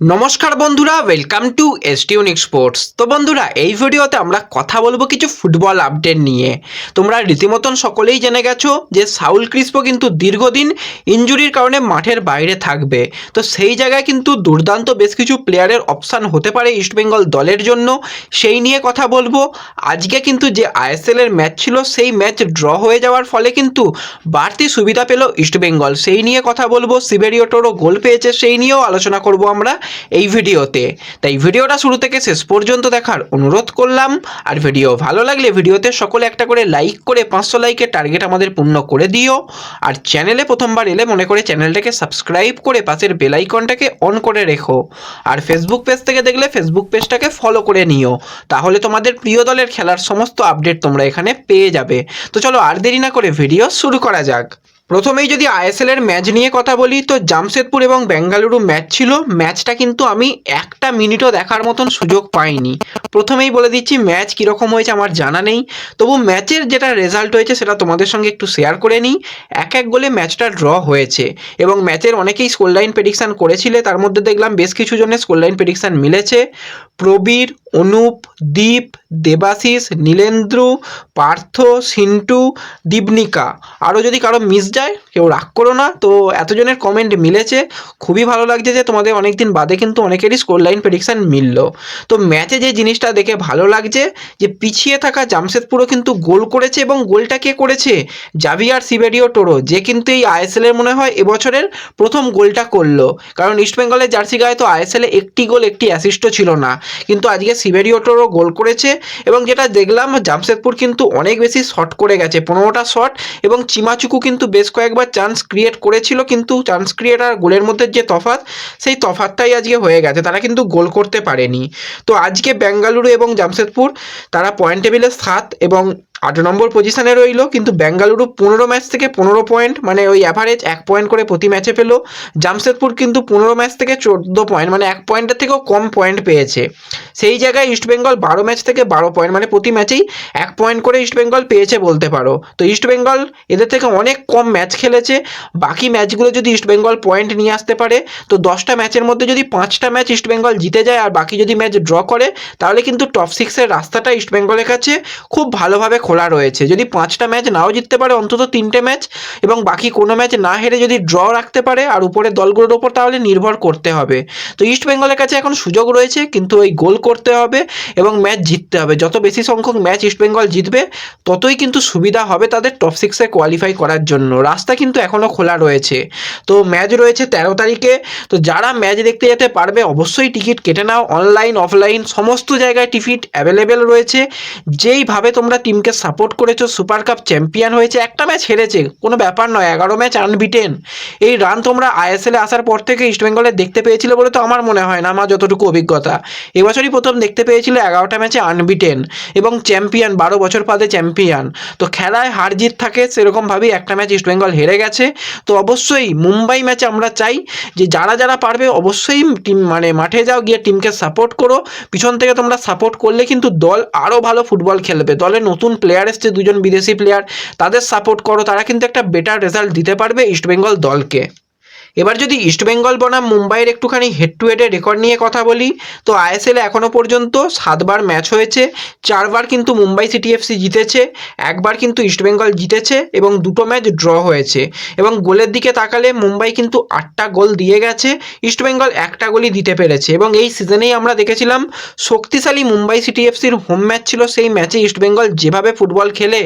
নমস্কার বন্ধুরা welcome two এসটিউনিক sports তো বন্ধুরা, এই ভিডিওতে আমরা কথা বলব কিছু ফুটবল আপডেট নিয়ে। তোমরা রীতিমতন সকলেই জেনে গেছো যে সাউল ক্রিস্পো কিন্তু দীর্ঘদিন ইনজুরির কারণে মাঠের বাইরে থাকবে। তো সেই জায়গায় কিন্তু দুর্দান্ত বেশ কিছু প্লেয়ারের অপশান হতে পারে ইস্টবেঙ্গল দলের জন্য। সেই নিয়ে কথা বলব। আজকে কিন্তু যে আইএসএল এর ম্যাচ ছিল, সেই ম্যাচ ড্র হয়ে যাওয়ার ফলে কিন্তু বাড়তি সুবিধা পেল ইস্টবেঙ্গল সেই নিয়ে কথা বলব। সিবেরিওটোরও গোল পেয়েছে, সেই নিয়েও আলোচনা করব আমরা। এই ভিডিওতে। তাই ভিডিওটা শুরু থেকে শেষ পর্যন্ত দেখার অনুরোধ করলাম। আর ভিডিও ভালো লাগলে ভিডিওতে সকলে একটা করে লাইক করে পাঁচশো লাইকের টার্গেট আমাদের পূর্ণ করে দিও। আর চ্যানেলে প্রথমবার এলে মনে করে চ্যানেলটাকে সাবস্ক্রাইব করে পাশের বেলাইকনটাকে অন করে রেখো। আর ফেসবুক পেজ থেকে দেখলে ফেসবুক পেজটাকে ফলো করে নিও। তাহলে তোমাদের প্রিয় দলের খেলার সমস্ত আপডেট তোমরা এখানে পেয়ে যাবে। তো চলো আর দেরি না করে ভিডিও শুরু করা যাক। প্রথমেই যদি আইএসএল এর ম্যাচ নিয়ে কথা বলি, তো জামশেদপুর এবং বেঙ্গালুরু ম্যাচ ছিল। ম্যাচটা কিন্তু আমি একটা মিনিটও দেখার মতন সুযোগ পাইনি। প্রথমেই বলে দিচ্ছি ম্যাচ কীরকম হয়েছে আমার জানা নেই। তবু ম্যাচের যেটা রেজাল্ট হয়েছে, সেটা তোমাদের সঙ্গে একটু শেয়ার করে নিই। এক এক গোলে ম্যাচটা ড্র হয়েছে। এবং ম্যাচের অনেকেই স্কোর লাইন প্রেডিকশান করেছিলে। তার মধ্যে দেখলাম বেশ কিছু জনের স্কোর লাইন প্রেডিকশান মিলেছে। প্রবীর, অনুপ, দীপ দেবাশিস, নীলেন্দ্র, পার্থ, সিন্টু, দীপনিকা। আরও যদি কারও মিস যায়, কেউ রাগ করো না। তো এতজনের কমেন্ট মিলেছে। খুবই ভালো লাগছে যে তোমাদের অনেক দিন বাদে কিন্তু অনেকেরই স্কোর লাইন প্রেডিকশান মিললো। তো ম্যাচে যে জিনিসটা দেখে ভালো লাগছে, যে পিছিয়ে থাকা জামশেদপুরও কিন্তু গোল করেছে এবং গোলটা কে করেছে? জাভিয়ার সিবেরিও টোরো, যে কিন্তু এই আইএসএল এর মনে হয় এবছরের প্রথম গোলটা করল। কারণ ইস্টবেঙ্গলের জার্সি গায়ে তো আইএসএল একটি গোল, একটি অ্যাসিস্টও ছিল না। কিন্তু আজকে সিবেরিও টোরো গোল করেছে এবং যেটা দেখলাম, জামশেদপুর কিন্তু অনেক বেশি শট করে গেছে, পনেরোটা শট এবং চিমাচুকু কিন্তু বেশ কয়েকবার চান্স ক্রিয়েট করেছিল, কিন্তু চান্স ক্রিয়েট আর গোলের মধ্যে যে তফাৎ, সেই তফাতটাই আজকে হয়ে গেছে, তারা কিন্তু গোল করতে পারেনি। তো আজকে বেঙ্গালুরু এবং জামশেদপুর, তারা পয়েন্ট টেবিলে সাত এবং আট নম্বর পজিশনে রইল, কিন্তু বেঙ্গালুরু পনেরো ম্যাচ থেকে পনেরো পয়েন্ট মানে ওই অ্যাভারেজ এক পয়েন্ট করে প্রতি ম্যাচে পেল। জামশেদপুর কিন্তু পনেরো ম্যাচ থেকে চোদ্দ পয়েন্ট মানে এক পয়েন্টের থেকেও কম পয়েন্ট পেয়েছে। সেই জায়গায় ইস্টবেঙ্গল বারো ম্যাচ থেকে বারো পয়েন্ট মানে প্রতি ম্যাচেই এক পয়েন্ট করে ইস্টবেঙ্গল পেয়েছে বলতে পারো। তো ইস্টবেঙ্গল এদের থেকে অনেক কম ম্যাচ খেলেছে। বাকি ম্যাচগুলো যদি ইস্টবেঙ্গল পয়েন্ট নিয়ে আসতে পারে, তো দশটা ম্যাচের মধ্যে যদি পাঁচটা ম্যাচ ইস্টবেঙ্গল জিতে যায়, আর বাকি যদি ম্যাচ ড্র করে, তাহলে কিন্তু টপ সিক্সের রাস্তাটা ইস্টবেঙ্গলের কাছে খুব ভালোভাবে খোলা রয়েছে। যদি পাঁচটা ম্যাচ নাও জিততে পারে, অন্তত তিনটে ম্যাচ, এবং বাকি কোনো ম্যাচ না হেরে যদি ড্র রাখতে পারে, আর উপরে দলগুলোর ওপর তাহলে নির্ভর করতে হবে। তো ইস্ট বেঙ্গলের কাছে এখন সুযোগ রয়েছে, কিন্তু ওই গোল করতে হবে এবং ম্যাচ জিততে হবে। যত বেশি সংখ্যক ম্যাচ ইস্ট বেঙ্গল জিতবে, ততই কিন্তু সুবিধা হবে তাদের টপ সিক্সে কোয়ালিফাই করার জন্য। রাস্তা কিন্তু এখনও খোলা রয়েছে। তো ম্যাচ রয়েছে তেরো তারিখে। তো যারা ম্যাচ দেখতে যেতে পারবে, অবশ্যই টিকিট কেটে নাও। অনলাইন অফলাইন সমস্ত জায়গায় টিকিট অ্যাভেলেবেল রয়েছে। যেইভাবে তোমরা টিমকে সাপোর্ট করেছ সুপার কাপ চ্যাম্পিয়ন হয়েছে, একটা ম্যাচ হেরেছে, কোনো ব্যাপার নয়, এগারো ম্যাচ আনবিটেন এই রান তোমরা আইএসএলে আসার পর থেকে ইস্টবেঙ্গলে দেখতে পেয়েছিলে বলে তো আমার মনে হয় না, আমার যতটুকু অভিজ্ঞতা। এবছরই প্রথম দেখতে পেয়েছিল এগারোটা ম্যাচে আনবিটেন এবং চ্যাম্পিয়ন বারো বছর বাদে চ্যাম্পিয়ন তো খেলায় হার জিত থাকে, সেরকমভাবেই একটা ম্যাচ ইস্টবেঙ্গল হেরে গেছে। তো অবশ্যই মুম্বাই ম্যাচে আমরা চাই, যে যারা যারা পারবে অবশ্যই টিম মানে মাঠে যাও, গিয়ে টিমকে সাপোর্ট করো। পিছন থেকে তোমরা সাপোর্ট করলে কিন্তু দল আরও ভালো ফুটবল খেলবে, দলে নতুন প্লেয়ার এসছে, দুজন বিদেশি প্লেয়ার তাদের সাপোর্ট করো, তারা কিন্তু একটা বেটার রেজাল্ট দিতে পারবে ইস্টবেঙ্গল দলকে। এবার যদি ইস্টবেঙ্গল বনাম, মুম্বাইয়ের একটুখানি হেড টু হেডের রেকর্ড নিয়ে কথা বলি, তো আইএসএলে এখনও পর্যন্ত সাতবার ম্যাচ হয়েছে, চারবার কিন্তু মুম্বাই সিটি এফসি জিতেছে, একবার কিন্তু ইস্টবেঙ্গল জিতেছে এবং দুটো ম্যাচ ড্র হয়েছে। এবং গোলের দিকে তাকালে মুম্বাই কিন্তু আটটা গোল দিয়ে গেছে ইস্টবেঙ্গল একটা গোলই দিতে পেরেছে। এবং এই সিজনেই আমরা দেখেছিলাম, শক্তিশালী মুম্বাই সিটি এফসির হোম ম্যাচ ছিল, সেই ম্যাচে ইস্টবেঙ্গল যেভাবে ফুটবল খেলে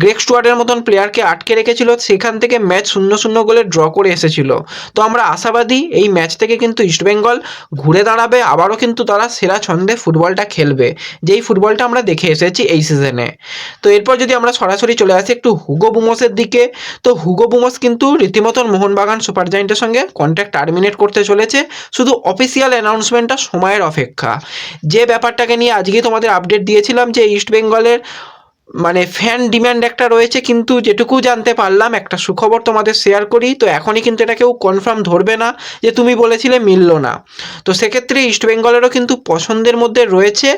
গ্রেক স্টুয়ার্ডের মতন প্লেয়ারকে আটকে রেখেছিল, সেখান থেকে ম্যাচ শূন্য শূন্য গোলে ড্র করে এসেছিল। তো আমরা আশাবাদী এই ম্যাচ থেকে কিন্তু ইস্টবেঙ্গল ঘুরে দাঁড়াবে, আবারও কিন্তু তারা সেরা ছন্দে ফুটবলটা খেলবে। যেই ফুটবলটা আমরা দেখে এসেছি এই সিজনে তো এরপর যদি আমরা সরাসরি চলে আসি একটু হুগো বুমোসের দিকে, তো হুগো বুমোস কিন্তু রীতিমতন মোহনবাগান সুপার জায়েন্টের সঙ্গে কন্ট্যাক্ট টার্মিনেট করতে চলেছে। শুধু অফিসিয়াল অ্যানাউন্সমেন্টটা সময়ের অপেক্ষা। যে ব্যাপারটাকে নিয়ে আজকে তোমাদের আপডেট দিয়েছিলাম যে ইস্টবেঙ্গলের মানে ফ্যান ডিমান্ড একটা রয়েছে, কিন্তু যেটুকু জানতে পারলাম, একটা সুখবর তোমাদের শেয়ার করি, তো এখনই কিন্তু এটা কেউ কনফার্ম ধরবে না যে তুমি বলেছিলে মিললো না। তো সেক্ষেত্রে ইস্টবেঙ্গলেরও কিন্তু পছন্দের মধ্যে রয়েছে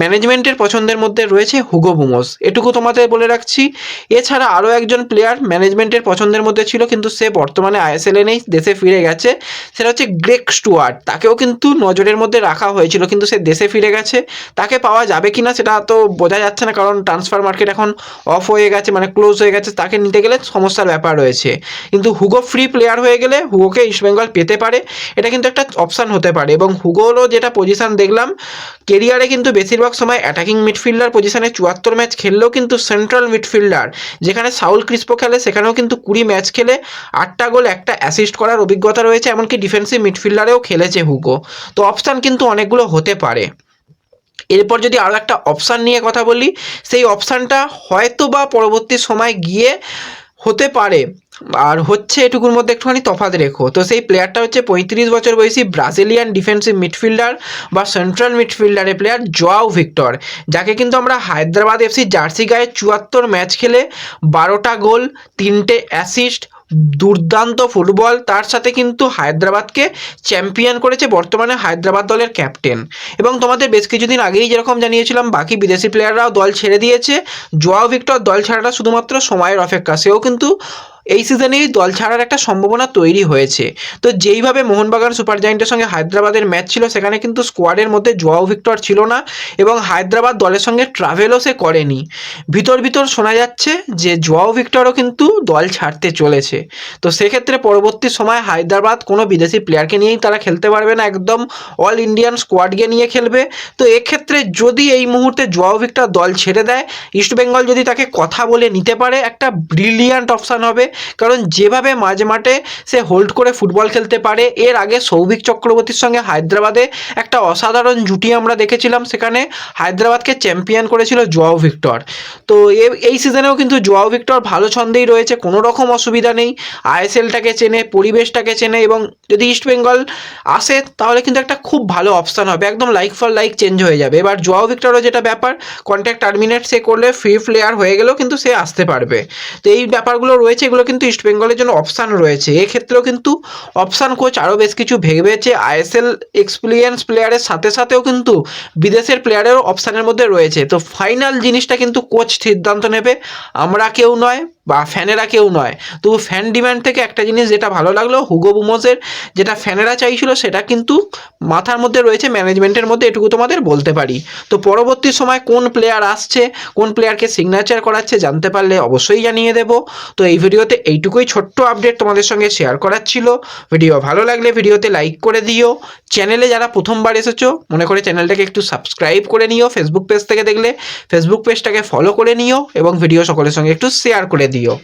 ম্যানেজমেন্টের পছন্দের মধ্যে রয়েছে হুগো বুমোস এটুকু তোমাদের বলে রাখছি। এছাড়া আরও একজন প্লেয়ার ম্যানেজমেন্টের পছন্দের মধ্যে ছিল, কিন্তু সে বর্তমানে আইএসএলে নেই, দেশে ফিরে গেছে। সেটা হচ্ছে গ্রেক স্টুয়ার্ট তাকেও কিন্তু নজরের মধ্যে রাখা হয়েছিল, কিন্তু সে দেশে ফিরে গেছে। তাকে পাওয়া যাবে কি না সেটা তো বোঝা যাচ্ছে না, কারণ ট্রান্সফার মার্কেট এখন অফ হয়ে গেছে মানে ক্লোজ হয়ে গেছে, তাকে নিতে গেলে সমস্যার ব্যাপার রয়েছে। কিন্তু হুগো ফ্রি প্লেয়ার হয়ে গেলে হুগোকে ইস্টবেঙ্গল পেতে পারে, এটা কিন্তু একটা অপশান হতে পারে। এবং হুগোরও যেটা পজিশন দেখলাম কেরিয়ারে কিন্তু বেশিরভাগ সময় অ্যাটাকিং মিডফিল্ডার পজিশানে চুয়াত্তর ম্যাচ খেললেও কিন্তু সেন্ট্রাল মিডফিল্ডার যেখানে সাউল ক্রিস্পো খেলে, সেখানেও কিন্তু কুড়ি ম্যাচ খেলে আটটা গোল, একটা অ্যাসিস্ট করার অভিজ্ঞতা রয়েছে, এমনকি ডিফেন্সিভ মিডফিল্ডারেও খেলেছে হুগো তো অপশান কিন্তু অনেকগুলো হতে পারে। এরপর যদি আরও একটা অপশান নিয়ে কথা বলি, সেই অপশানটা হয়তো বা পরবর্তী সময় গিয়ে হতে পারে। আর হচ্ছে এটুকুর মধ্যে একটুখানি তফাৎ রেখো। তো সেই প্লেয়ারটা হচ্ছে পঁয়ত্রিশ বছর বয়সী ব্রাজিলিয়ান ডিফেন্সিভ মিডফিল্ডার বা সেন্ট্রাল মিডফিল্ডারের প্লেয়ার জোয়াও ভিক্টর যাকে কিন্তু আমরা হায়দ্রাবাদ এফসি জার্সি গায়ে চুয়াত্তর ম্যাচ খেলে বারোটা গোল, তিনটে অ্যাসিস্ট দুর্দান্ত ফুটবল। তার সাথে কিন্তু হায়দ্রাবাদকে চ্যাম্পিয়ন করেছে বর্তমানে হায়দ্রাবাদ দলের ক্যাপ্টেন এবং তোমাদের বেশ কিছুদিন আগেই যেরকম জানিয়েছিলাম, বাকি বিদেশি প্লেয়াররাও দল ছেড়ে দিয়েছে। জোয়াও ভিক্টর দল ছাড়াটা শুধুমাত্র সময়ের অপেক্ষা। সেও কিন্তু এই সিজনেই দল ছাড়ার একটা সম্ভাবনা তৈরি হয়েছে। তো যেইভাবে মোহনবাগান সুপার জায়েন্টের সঙ্গে হায়দ্রাবাদের ম্যাচ ছিল, সেখানে কিন্তু স্কোয়াডের মধ্যে জোয়াও ভিক্টর ছিল না এবং হায়দ্রাবাদ দলের সঙ্গে ট্রাভেলও সে করেনি। ভিতর ভিতর শোনা যাচ্ছে যে জোয়াও ভিক্টরও কিন্তু দল ছাড়তে চলেছে। তো সেক্ষেত্রে পরবর্তী সময় হায়দ্রাবাদ কোনো বিদেশি প্লেয়ারকে নিয়েই তারা খেলতে পারবে না, একদম অল ইন্ডিয়ান স্কোয়াডকে নিয়ে খেলবে। তো এক্ষেত্রে যদি এই মুহূর্তে জোয়াও ভিক্টর দল ছেড়ে দেয় ইস্টবেঙ্গল যদি তাকে কথা বলে নিতে পারে, একটা ব্রিলিয়ান্ট অপশান হবে। কারণ যেভাবে মাঝে মাঠে সে হোল্ড করে ফুটবল খেলতে পারে, এর আগে সৌভিক চক্রবর্তীর সঙ্গে হায়দ্রাবাদে একটা অসাধারণ জুটি আমরা দেখেছিলাম, সেখানে হায়দ্রাবাদকে চ্যাম্পিয়ন করেছিল জোয়াও ভিক্টর। তো এই সিজনেও কিন্তু জোয়াও ভিক্টর ভালো ছন্দেই রয়েছে কোনো রকম অসুবিধা নেই। আইএসএলটাকে চেনে, পরিবেশটাকে চেনে, এবং যদি ইস্টবেঙ্গল আসে, তাহলে কিন্তু একটা খুব ভালো অপশান হবে। একদম লাইক ফর লাইক চেঞ্জ হয়ে যাবে। এবার জোয়াও ভিক্টরও যেটা ব্যাপার কন্ট্যাক্ট টার্মিনেট সে করলে ফ্রি প্লেয়ার হয়ে গেলেও কিন্তু সে আসতে পারবে। তো এই ব্যাপারগুলো রয়েছে এগুলো কিন্তু ইস্টবেঙ্গলের জন্য অপশান রয়েছে। এক্ষেত্রেও কিন্তু অপশান কোচ আরও বেশ কিছু ভেবেছে। আইএসএল এক্সপিরিয়েন্স প্লেয়ারের সাথে সাথেও কিন্তু বিদেশের প্লেয়ারেরও অপশানের মধ্যে রয়েছে। তো ফাইনাল জিনিসটা কিন্তু কোচ সিদ্ধান্ত নেবে। আমরা কেউ নয় বা ফ্যানেরা কেউ নয়। তবু ফ্যান ডিমান্ড থেকে একটা জিনিস যেটা ভালো লাগল হুগো বুমোসের যেটা ফ্যানেরা চাইছিল, সেটা কিন্তু মাথার মধ্যে রয়েছে। ম্যানেজমেন্টের মধ্যে এটুকু তোমাদের বলতে পারি। তো পরবর্তী সময় কোন প্লেয়ার আসছে, কোন প্লেয়ারকে সিগনেচার করাচ্ছে জানতে পারলে অবশ্যই জানিয়ে দেব। তো এই ভিডিওতে এইটুকুই ছোট্ট আপডেট তোমাদের সঙ্গে শেয়ার করার ছিল। ভিডিও ভালো লাগলে ভিডিওতে লাইক করে দিও। চ্যানেলে যারা প্রথমবার এসেছ, মনে করে চ্যানেলটাকে একটু সাবস্ক্রাইব করে নিও ফেসবুক পেজ থেকে দেখলে। ফেসবুক পেজটাকে ফলো করে নিও এবং ভিডিও সকলের সঙ্গে একটু শেয়ার করে দিও।